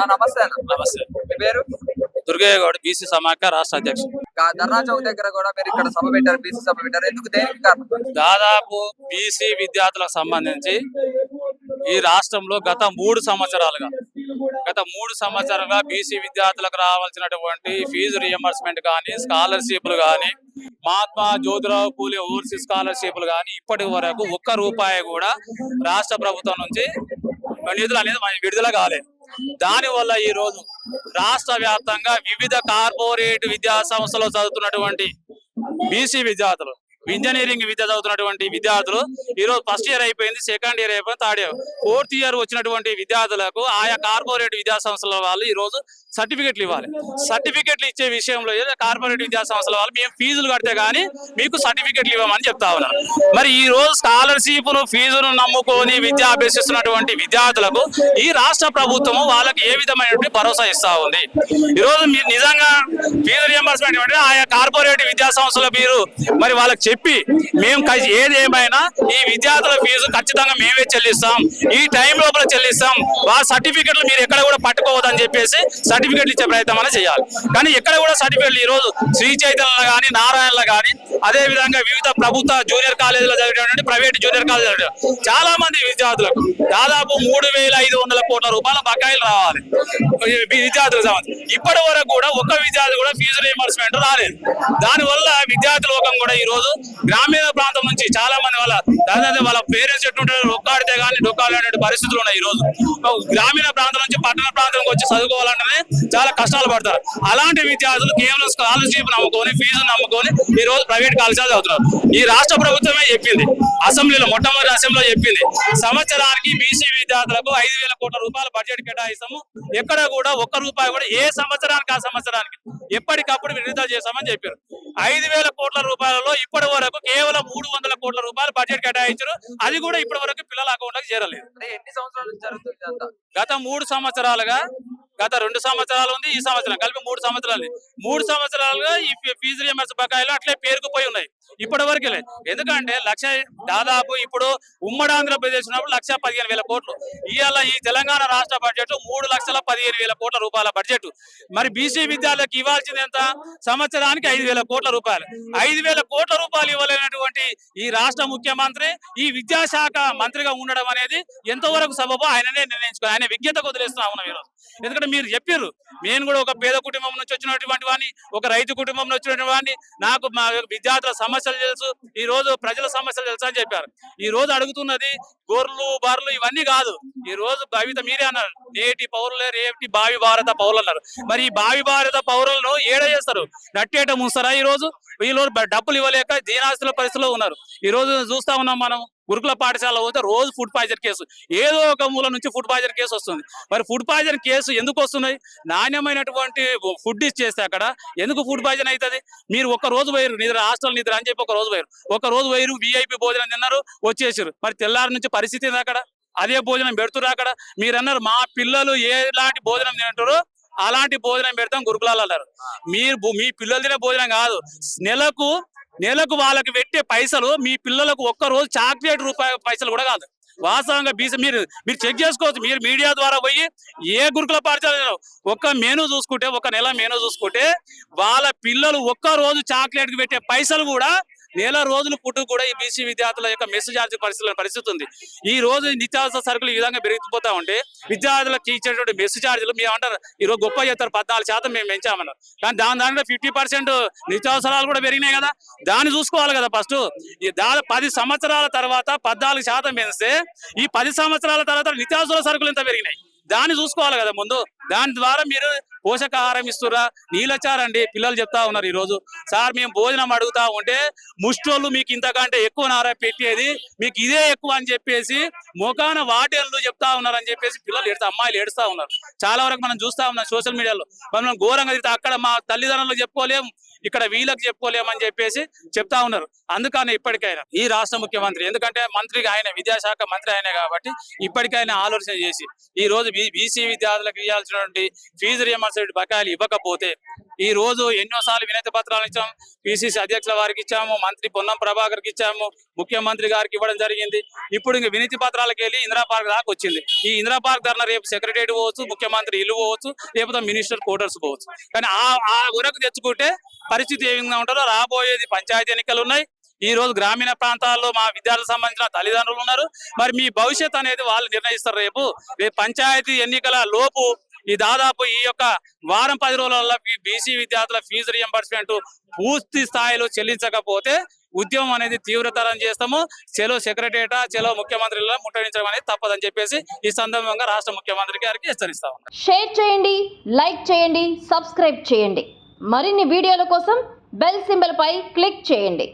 నమస్తే నమస్తే. మీ పేరు? దుర్గయ్య గౌడ్ బీసీ సమాఖ్య రాష్ట్ర అధ్యక్షుడు. ధర్నా చౌక్ దగ్గర కూడా మీరు ఇక్కడ సభ పెట్టారు బీసీ సభ పెట్టారు. ఎందుకు దేనికి కారణం? దాదాపు బీసీ విద్యార్థులకు సంబంధించి ఈ రాష్ట్రంలో గత మూడు సంవత్సరాలుగా గత మూడు సంవత్సరాలుగా బీసీ విద్యార్థులకు రావాల్సినటువంటి ఫీజు రియంబర్స్మెంట్ కానీ స్కాలర్షిప్లు కానీ మహాత్మా జ్యోతిరావు పూలే ఓవర్సీస్ స్కాలర్షిప్లు కానీ ఇప్పటి వరకు ఒక్క రూపాయి కూడా రాష్ట్ర ప్రభుత్వం నుంచి నిధులు అనేది విడుదల కాలేదు. దాని వల్ల ఈ రోజు రాష్ట్ర వ్యాప్తంగా వివిధ కార్పొరేట్ విద్యా సంస్థలో చదువుతున్నటువంటి బీసీ విద్యార్థులు ఇంజనీరింగ్ విద్య చదువుతున్నటువంటి విద్యార్థులు ఈ రోజు ఫస్ట్ ఇయర్ అయిపోయింది సెకండ్ ఇయర్ అయిపోయింది థర్డ్ ఇయర్. ఫోర్త్ ఇయర్ వచ్చినటువంటి విద్యార్థులకు ఆయా కార్పొరేట్ విద్యా సంస్థల వాళ్ళు ఈ రోజు సర్టిఫికెట్లు ఇవ్వాలి. సర్టిఫికెట్లు ఇచ్చే విషయంలో ఏదో కార్పొరేట్ విద్యా సంస్థల వాళ్ళు మేము ఫీజులు కడితే కానీ మీకు సర్టిఫికెట్లు ఇవ్వమని చెప్తా ఉన్నారు. మరి ఈ రోజు స్కాలర్షిప్ ఫీజును నమ్ముకొని విద్య అభ్యసిస్తున్నటువంటి విద్యార్థులకు ఈ రాష్ట్ర ప్రభుత్వము వాళ్ళకి ఏ విధమైనటువంటి భరోసా ఇస్తా ఉంది? ఈ రోజు మీరు నిజంగా ఫీజు రియంబర్స్మెంట్ ఆయా కార్పొరేట్ విద్యా సంస్థల మీరు మరి వాళ్ళకి చెప్పి మేము ఏది ఏమైనా ఈ విద్యార్థుల ఫీజు ఖచ్చితంగా మేమే చెల్లిస్తాం. ఈ టైం లోపల చెల్లిస్తాం. వాళ్ళ సర్టిఫికెట్లు మీరు ఎక్కడ కూడా పట్టుకోవద్దని చెప్పేసి సర్టిఫికెట్లు ఇచ్చే ప్రయత్నం అనేది చేయాలి. కానీ ఎక్కడ కూడా సర్టిఫికెట్లు ఈ రోజు శ్రీ చైతన్యలో కానీ నారాయణలో కానీ అదే విధంగా వివిధ ప్రభుత్వ జూనియర్ కాలేజీలో చదివేటువంటి ప్రైవేట్ జూనియర్ కాలేజీలో చాలా మంది విద్యార్థులకు దాదాపు మూడు వేల ఐదు వందల కోట్ల రూపాయల బకాయిలు రావాలి. ఈ విద్యార్థులకు సంబంధించి. ఇప్పటి వరకు కూడా ఒక్క విద్యార్థి కూడా ఫీజు రియంబర్స్మెంట్ రాలేదు. దానివల్ల విద్యార్థి లోకం కూడా ఈ రోజు గ్రామీణ ప్రాంతం నుంచి చాలా మంది వాళ్ళ దాదాపు వాళ్ళ పేరెంట్స్ ఎట్టుంటారు ఒక్కాడితే కానీ డొక్కాడే పరిస్థితులు ఉన్నాయి ఈ రోజు. గ్రామీణ ప్రాంతం నుంచి పట్టణ ప్రాంతానికి వచ్చి చదువుకోవాలంటేనే చాలా కష్టాలు పడతారు. అలాంటి విద్యార్థులు కేవలం స్కాలర్షిప్ నమ్ముకొని ఫీజు నమ్ముకొని ఈ రోజు ప్రైవేట్ కాలేజీలు చదువుతున్నారు. ఈ రాష్ట్ర ప్రభుత్వమే చెప్పింది. అసెంబ్లీలో మొట్టమొదటి అసెంబ్లీలో చెప్పింది. సంవత్సరానికి బీసీ విద్యార్థులకు ఐదు వేల కోట్ల రూపాయల బడ్జెట్ కేటాయిస్తాము. ఎక్కడ కూడా ఒక్క రూపాయి కూడా ఏ సంవత్సరానికి ఆ సంవత్సరానికి ఎప్పటికప్పుడు విడుదల చేస్తామని చెప్పారు. ఐదు వేల కోట్ల రూపాయలలో ఇప్పటి వరకు కేవలం మూడు వందల కోట్ల రూపాయలు బడ్జెట్ కేటాయించారు. అది కూడా ఇప్పటి వరకు పిల్లల అకౌంట్లకు చేరలేదు. అంటే ఎన్ని సంవత్సరాల జరుగుతుంది గత మూడు సంవత్సరాలుగా గత రెండు సంవత్సరాలు ఉంది ఈ సంవత్సరం కలిపి మూడు సంవత్సరాలు. మూడు సంవత్సరాలుగా ఈ ఫీజు రియంబర్స్ బకాయిలు అట్లే పేరుకుపోయి ఉన్నాయి. ఇప్పటి వరకు లేదు. ఎందుకంటే లక్ష దాదాపు ఇప్పుడు ఉమ్మడి ఆంధ్రప్రదేశ్ ఉన్నప్పుడు లక్ష పదిహేను వేల కోట్లు. ఇవాళ ఈ తెలంగాణ రాష్ట్ర బడ్జెట్ మూడు లక్షల పదిహేను వేల కోట్ల రూపాయల బడ్జెట్. మరి బీసీ విద్యార్థులకు ఇవ్వాల్సింది ఎంత? సంవత్సరానికి ఐదు వేల కోట్ల రూపాయలు. ఐదు వేల కోట్ల రూపాయలు ఇవ్వలేనటువంటి ఈ రాష్ట్ర ముఖ్యమంత్రి ఈ విద్యాశాఖ మంత్రిగా ఉండడం అనేది ఎంతవరకు సబబో ఆయననే నిర్ణయించుకోవాలి ఆయన విజ్ఞత వదిలేస్తున్నా ఉన్నాం ఈరోజు. ఎందుకంటే మీరు చెప్పారు నేను కూడా ఒక పేద కుటుంబం నుంచి వచ్చినటువంటి వాడిని ఒక రైతు కుటుంబం నుంచి వచ్చినటువంటి వాడిని నాకు మా విద్యార్థుల సమస్య సమస్యలు తెలుసు. ఈ రోజు ప్రజల సమస్యలు తెలుసు అని చెప్పారు. ఈ రోజు అడుగుతున్నది గొర్రెలు బర్రెలు ఇవన్నీ కాదు. ఈ రోజు భవిత మీరే అన్నారు. నేటి పౌరులే రేపటి భావి భారత పౌరులు అన్నారు. మరి ఈ భావి భారత పౌరులను ఏడ చేస్తారు? నట్టేట ముంస్తారా ఈ రోజు? వీళ్ళు డబ్బులు ఇవ్వలేక దీనాస్తుల పరిస్థితిలో ఉన్నారు. ఈ రోజు చూస్తా ఉన్నాం మనం. గురుకుల పాఠశాల పోతే రోజు ఫుడ్ పాయిజన్ కేసు. ఏదో ఒక మూల నుంచి ఫుడ్ పాయిజన్ కేసు వస్తుంది. మరి ఫుడ్ పాయిజన్ కేసు ఎందుకు వస్తున్నాయి? నాణ్యమైనటువంటి ఫుడ్ ఇచ్చేస్తే అక్కడ ఎందుకు ఫుడ్ పాయిజన్ అవుతుంది? మీరు ఒక రోజు పోయారు నిద్ర హాస్టల్ నిద్ర అని చెప్పి ఒక రోజు పోయారు ఒక రోజు పోయారు విఐపి భోజనం తిన్నారు వచ్చేసారు మరి తెల్లారి నుంచి పరిస్థితి అక్కడ? అదే భోజనం పెడుతురు అక్కడ? మీరు అన్నారు మా పిల్లలు ఎలాంటి భోజనం తింటారో అలాంటి భోజనం పెడతాం గురుకులాలు అన్నారు మీరు మీ పిల్లలు తినే భోజనం కాదు. నెలకు నెలకు వాళ్ళకి పెట్టే పైసలు మీ పిల్లలకు ఒక్క రోజు చాక్లెట్ రూపాయి పైసలు కూడా కాదు. వాస్తవంగా బీసీ మీరు మీరు చెక్ చేసుకోవచ్చు. మీరు మీడియా ద్వారా పోయి ఏ గురుకుల పాఠశాలలో ఒక్క మెనూ చూసుకుంటే ఒక నెల మెనూ చూసుకుంటే వాళ్ళ పిల్లలు ఒక్క రోజు చాక్లెట్కి పెట్టే పైసలు కూడా నెల రోజులు పుట్టు కూడా ఈ బీసీ విద్యార్థుల యొక్క మెస్ ఛార్జ్ పరిస్థితుల పరిస్థితి ఉంది. ఈ రోజు నిత్యావసర సరుకులు ఈ విధంగా పెరిగిపోతా ఉంటే విద్యార్థులకు ఇచ్చేటువంటి మెస్ ఛార్జీలు మేము అంటారు ఈ రోజు గొప్ప చేస్తారు పద్నాలుగు శాతం మేము పెంచామన్నారు. కానీ దాని దాంట్లో ఫిఫ్టీ పర్సెంట్ నిత్యావసరాలు కూడా పెరిగినాయి కదా. దాన్ని చూసుకోవాలి కదా ఫస్ట్. దాదాపు పది సంవత్సరాల తర్వాత పద్నాలుగు శాతం పెంచితే ఈ పది సంవత్సరాల తర్వాత నిత్యావసర సరుకులు ఎంత పెరిగినాయి? దాన్ని చూసుకోవాలి కదా ముందు. దాని ద్వారా మీరు పోషకాహారం ఇస్తురా నీళ్ళచారండి పిల్లలు చెప్తా ఉన్నారు ఈ రోజు సార్ మేము భోజనం అడుగుతా ఉంటే ముష్టోళ్ళు మీకు ఇంతకంటే ఎక్కువ నారా పెట్టేది మీకు ఇదే ఎక్కువ అని చెప్పేసి ముఖాన వాటేళ్ళు చెప్తా ఉన్నారు అని చెప్పేసి పిల్లలు ఏడుస్తా అమ్మాయిలు ఏడుస్తా ఉన్నారు. చాలా వరకు మనం చూస్తా ఉన్నాం సోషల్ మీడియాలో. మనం ఘోరంగా తిరిగితే అక్కడ మా తల్లిదండ్రులు చెప్పుకోలేం ఇక్కడ వీళ్ళకి చెప్పుకోలేమని చెప్పేసి చెప్తా ఉన్నారు. అందుకని ఇప్పటికైనా ఈ రాష్ట్ర ముఖ్యమంత్రి ఎందుకంటే మంత్రిగా ఆయన విద్యాశాఖ మంత్రి ఆయనే కాబట్టి ఇప్పటికైనా ఆలోచన చేసి ఈ రోజు బీసీ విద్యార్థులకు ఇవ్వాల్సినటువంటి ఫీజు రియంబర్స్మెంట్ బకాయిలు ఇవ్వకపోతే ఈ రోజు ఎన్నోసార్లు వినతి పత్రాలు ఇచ్చాము పిసిసి అధ్యక్షుల వారికి ఇచ్చాము మంత్రి పొన్నం ప్రభాకర్కి ఇచ్చాము ముఖ్యమంత్రి గారికి ఇవ్వడం జరిగింది. ఇప్పుడు ఇంక వినతి పత్రాలకు వెళ్ళి ఇందిరా పార్క్ దాకా వచ్చింది. ఈ ఇందిరా పార్క్ ధరణ రేపు సెక్రటరీ పోవచ్చు ముఖ్యమంత్రి ఇల్లు పోవచ్చు లేకపోతే మినిస్టర్ క్వార్టర్స్ పోవచ్చు. కానీ ఆ ఆ వరకు తెచ్చుకుంటే పరిస్థితి ఏ విధంగా ఉంటుందో రాబోయేది పంచాయతీ ఎన్నికలు ఉన్నాయి. ఈ రోజు గ్రామీణ ప్రాంతాల్లో మా విద్యార్థులకు సంబంధించిన తల్లిదండ్రులు ఉన్నారు. మరి మీ భవిష్యత్ అనేది వాళ్ళు నిర్ణయిస్తారు రేపు. రేపు పంచాయతీ ఎన్నికల లోపు ఈ దాదాపు ఈ యొక్క వారం పది రోజులలో బీసీ విద్యార్థుల ఫీజు రియంబర్స్మెంట్ పూర్తి స్థాయిలో చెల్లించకపోతే ఉద్యమం అనేది తీవ్రతరం చేస్తాము. చెలో సెక్రటరియట చెలో ముఖ్యమంత్రిలో ముట్టడించడం అనేది తప్పదని చెప్పేసి ఈ సందర్భంగా రాష్ట్ర ముఖ్యమంత్రి గారికి హెచ్చరిస్తా ఉన్నాం. షేర్ చేయండి లైక్ చేయండి సబ్స్క్రైబ్ చేయండి. మరిన్ని వీడియోల కోసం బెల్ సింబల్ పై క్లిక్ చేయండి.